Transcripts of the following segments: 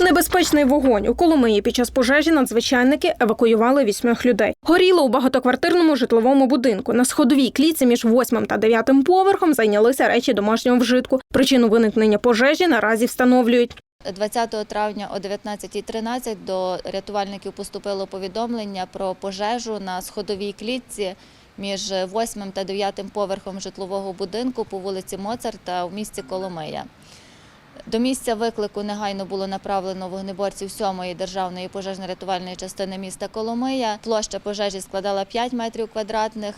Небезпечний вогонь у Коломиї під час пожежі надзвичайники евакуювали вісьмох людей. Горіло у багатоквартирному житловому будинку. На сходовій клітці між восьмим та дев'ятим поверхом зайнялися речі домашнього вжитку. Причину виникнення пожежі наразі встановлюють. 20 травня о 19.13 до рятувальників поступило повідомлення про пожежу на сходовій клітці між 8 та 9 поверхом житлового будинку по вулиці Моцарта у місті Коломия. До місця виклику негайно було направлено вогнеборців 7-ї державної пожежно-рятувальної частини міста Коломия. Площа пожежі складала 5 метрів квадратних.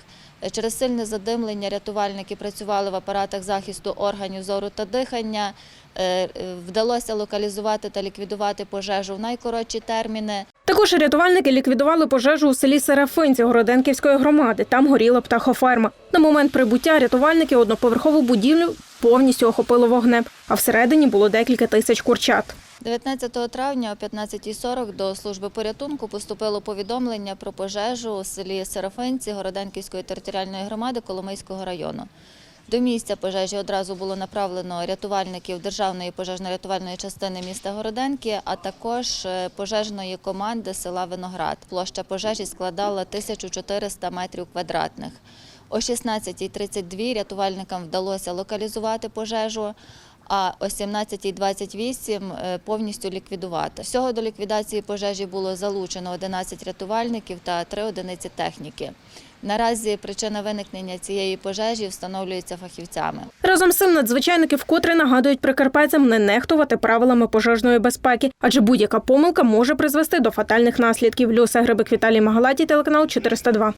Через сильне задимлення рятувальники працювали в апаратах захисту органів зору та дихання. Е, е, Вдалося локалізувати та ліквідувати пожежу в найкоротші терміни. Також рятувальники ліквідували пожежу у селі Серафинці Городенківської громади. Там горіла птахоферма. На момент прибуття рятувальники одноповерхову будівлю повністю охопило вогнем, а всередині було декілька тисяч курчат. 19 травня о 15.40 до служби порятунку поступило повідомлення про пожежу у селі Серафинці Городенківської територіальної громади Коломийського району. До місця пожежі одразу було направлено рятувальників Державної пожежно-рятувальної частини міста Городенки, а також е, пожежної команди села Виноград. Площа пожежі складала 1400 метрів квадратних. О 16.32 рятувальникам вдалося локалізувати пожежу, а о 17.28 е, повністю ліквідувати. Всього до ліквідації пожежі було залучено 11 рятувальників та 3 одиниці техніки. Наразі причина виникнення цієї пожежі встановлюється фахівцями. Разом з цим надзвичайники вкотре нагадують прикарпатцям не нехтувати правилами пожежної безпеки, адже будь-яка помилка може призвести до фатальних наслідків. Люся Грибик Віталій Магалаті, телеканал 402.